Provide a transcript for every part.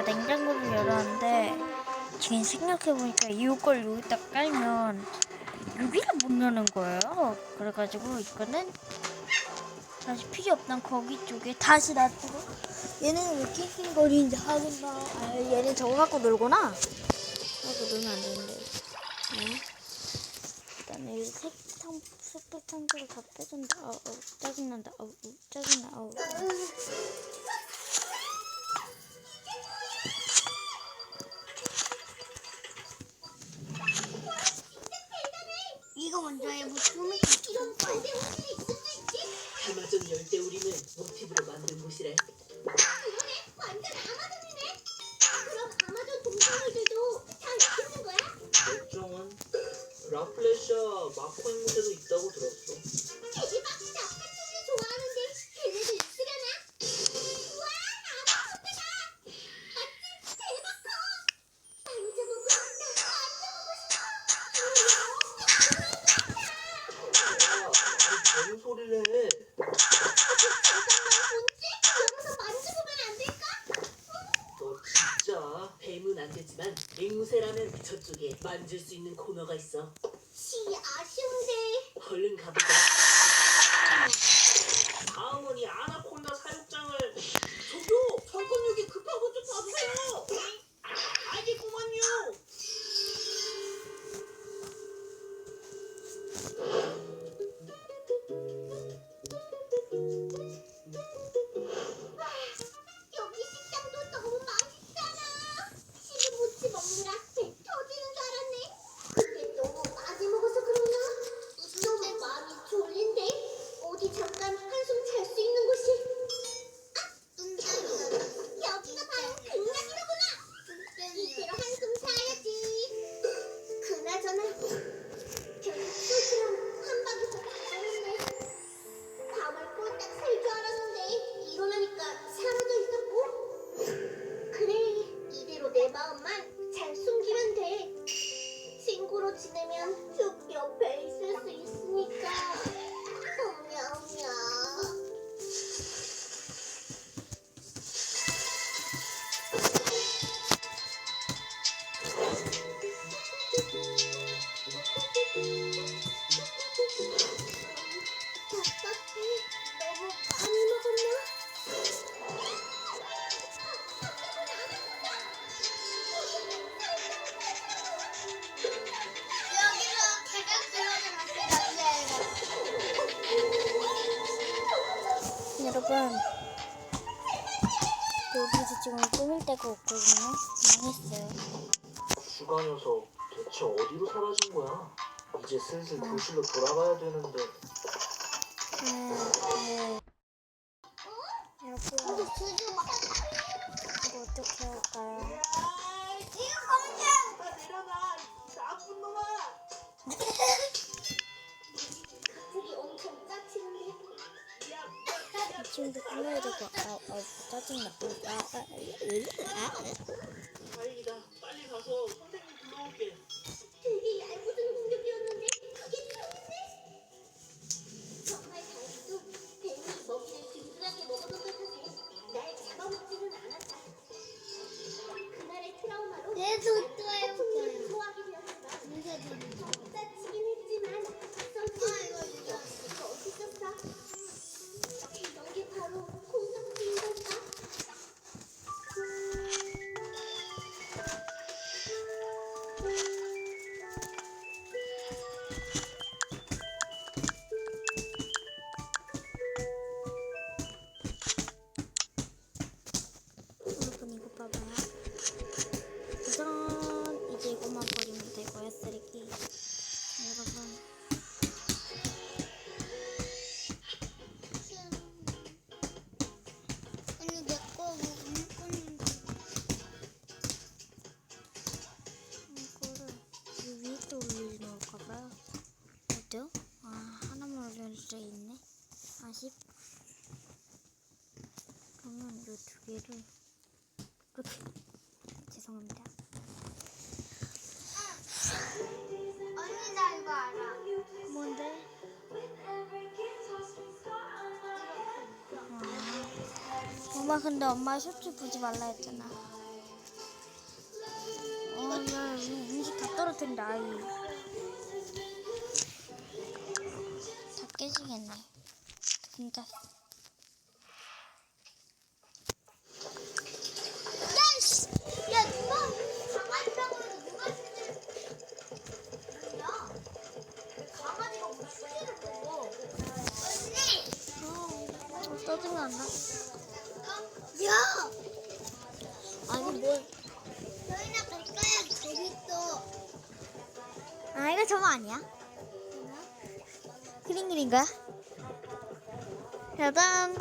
제가 냉장고를 열었는데 지금 생각해보니까 이걸 여기다 깔면 여기를 못 여는 거예요. 그래가지고 이거는 다시 필요 없던 거기 쪽에 다시 놔두고 얘는 왜 낑낑거리는지 하겠나 아 얘는 저거 갖고 놀구나 갖고 놀면 안 되는데 네. 일단은 이 색탕 숯불 탕수를 다 빼준다 어, 어, 짜증난다 어, 어, 짜증나 어. 이 먼저 해. 무슨 이런 빨대 옷이 있을 수 있지? 아마존 열대우림을 모티브로 만든 곳이래. 그러네. 완전 아마존이네. 그럼 아마존 동물들도 다 있는 거야? 일종은 라플레시아 마코 앵무새도 있다고 들었어. 소리를 해? 너 진짜 뱀은 안 되지만 앵무새라면 저쪽에 만질 수 있는 코너가 있어. 얼른 가보자. 다음은 이 아나 친구로 지내면 여러분 여기서 지금 꾸밀 데가 없거든요. 망했어요. 슈가 녀석 대체 어디로 사라진 거야? 이제 슬슬 교실로 돌아가야 되는데. 네, 네. 여러분 이거 어떻게 할까요? 지금도 꾸며야 되고 아, 아 짜증나. 아, 아, 아, 아. 다행이다. 빨리 가서 선생님 불러올게 40 그러면 이 두 개를 끝. 죄송합니다 언니 나 이거 알아 뭔데? 아. 엄마 근데 엄마 셔츠 보지 말라 했잖아 어야 음식 다 떨어뜨린다 아이 다 깨지겠네 진짜. 뭐! 어? 저기 있어 아, 저거 아니야? 그림 그린가? 짜잔.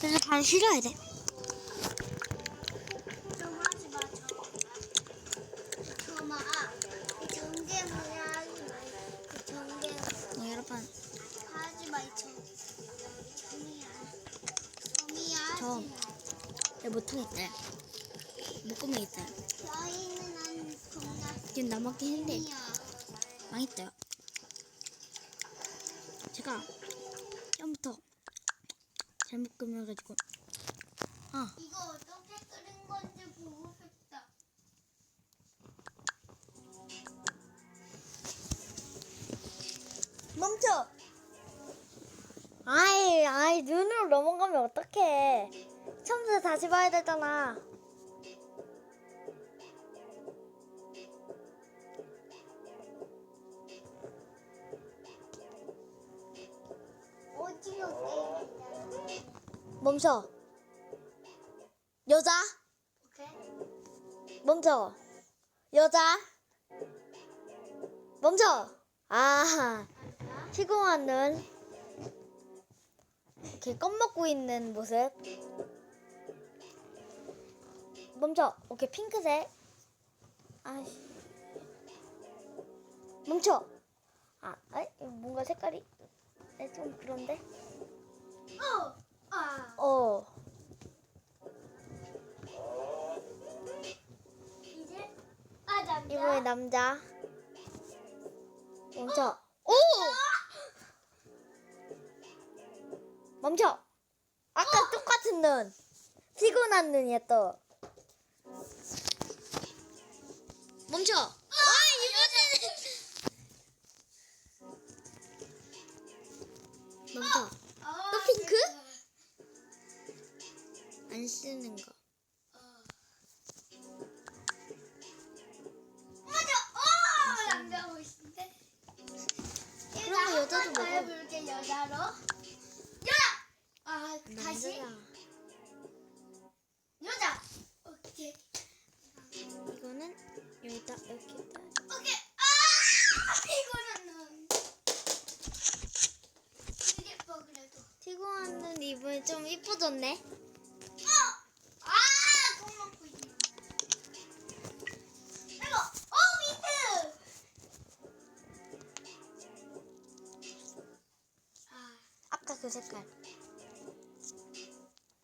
그래서 발 실어야 돼. 마 저. 못하겠다. 안 겁나 지금 남았긴 했는데, 망했어요. 제가 처음부터 잘못 꾸며가지고. 아, 이거 어떻게 끓인 건지 보고 싶다 멈춰! 아이, 아이, 눈으로 넘어가면 어떡해. 처음부터 다시 봐야 되잖아. 멈춰. 여자? 오케이 멈춰. 여자? 멈춰. 아, 시공한 눈. 이렇게 껌먹고 있는 모습. 멈춰. 오케이, 핑크색. 아이씨. 멈춰. 아, 아이, 뭔가 색깔이 에, 좀 그런데? 어! 아 어. 이제 아 남자 이번에 남자. 멈춰. 오! 멈춰. 아까 똑같은 눈. 피곤한 눈이야 또. 멈춰. 아, 이거는. 멈춰. 안 쓰는 거.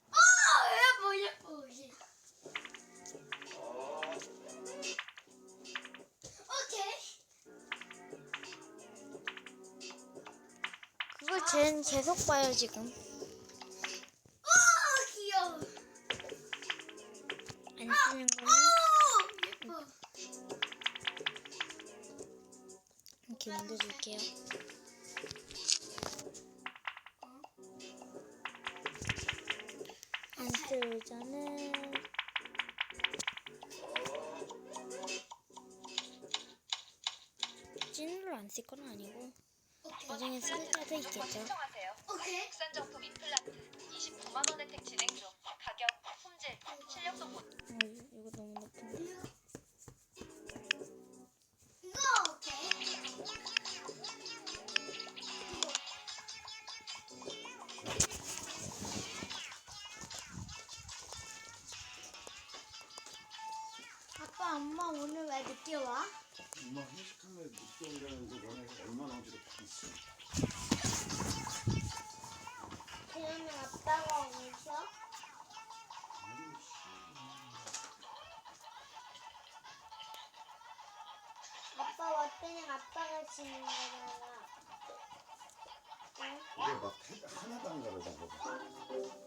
어, 예뻐 예뻐 이제. 오케이. 그걸 쟤는 계속 봐요 지금. 안 쓰는 오 거는 예뻐. 이렇게 옮겨줄게요. 안쓸 의자는 찐으로 안 쓸 건 아니고. 나중에 쓸 때도 있겠죠. 국산 정품 임플란트 29만 원 혜택 진행 아빠가 오셔? 아빠가 지는 거잖아. 응? 이게 막 해- 하나도 안 가려져.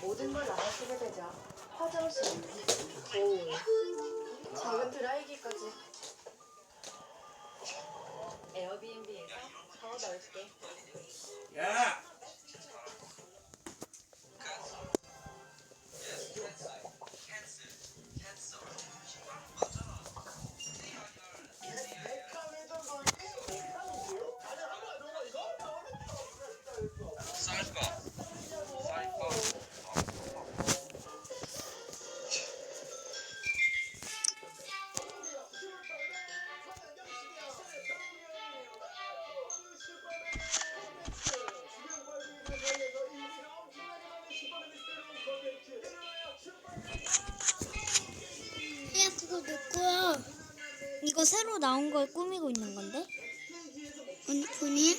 모든 걸 나눠 쓰게 되죠. 화장실, 거울, 작은 드라이기까지. 에어비앤비에서 더 넓게. 야! 야 이거 새로 나온 걸 꾸미고 있는 건데? 언니 폰이?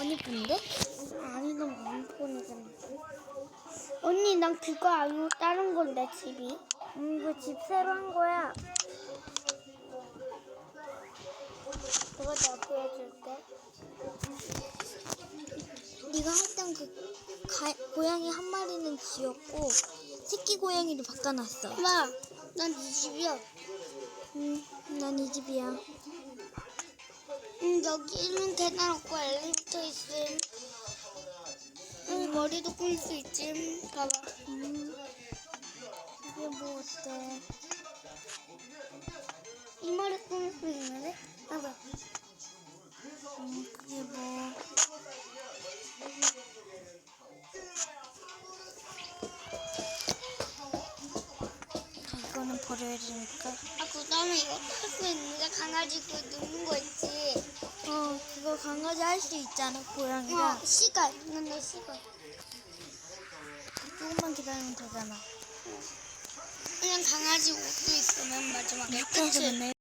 언니 분데? 아니 넌 무슨 폰이잖아. 언니 난 그거 아니고 다른 건데 집이. 음, 이거 집 새로 한 거야. 그거 내가 보여줄게. 네가 했던 그 가, 고양이 한 마리는 지었고 새끼 고양이를 바꿔놨어. 와, 난네 집이야. 음, 난이 집이야. 응, 여기는 계단 없고 엘리베이터 있음. 응, 머리도 꿀 수 있음. 봐봐. 음, 이게 뭐 어때? 이 머리 꿀 수 있는데? 봐봐. 음, 그게 뭐? 버려야 되니까. 아, 그 다음에 이거 탈 수 있는데 강아지 그 눕는 거 있지. 어, 그거 강아지 할 수 있잖아, 고양이가. 어, 시간. 있는데 시간. 조금만 기다리면 되잖아. 그냥 강아지 옷도 있으면 마지막에 끝을.